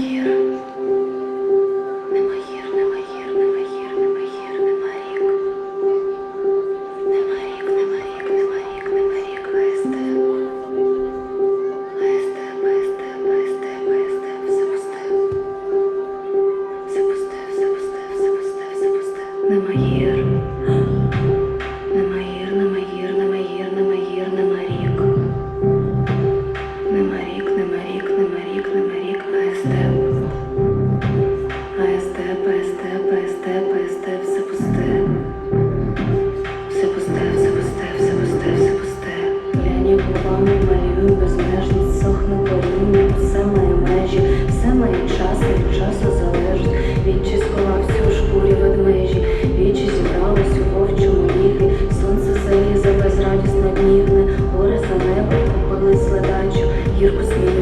you. надмірне, горе за небо купили следачу, гірку смію.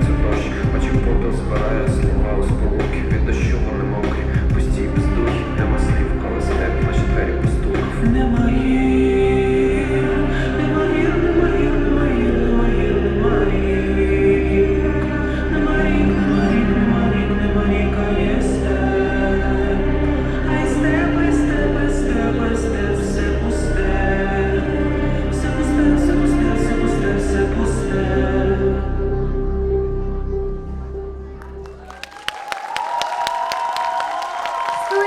Це дощ, хоч хто збирає слова.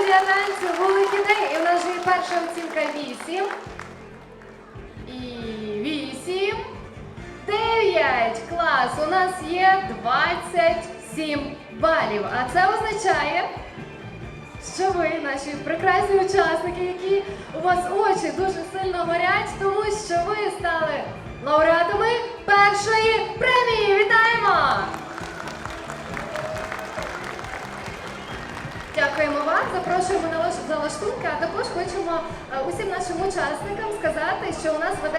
для танцю Великий і у нас же є перша оцінка 8. І 8. 9. Клас. У нас є 27 балів. А це означає, що ви, наші прекрасні учасники, які у вас очі дуже сильно горять, тому що ви стали лауреатами. Дякуємо вам, запрошуємо на залаштунки, а також хочемо е, усім нашим учасникам сказати, що у нас веде.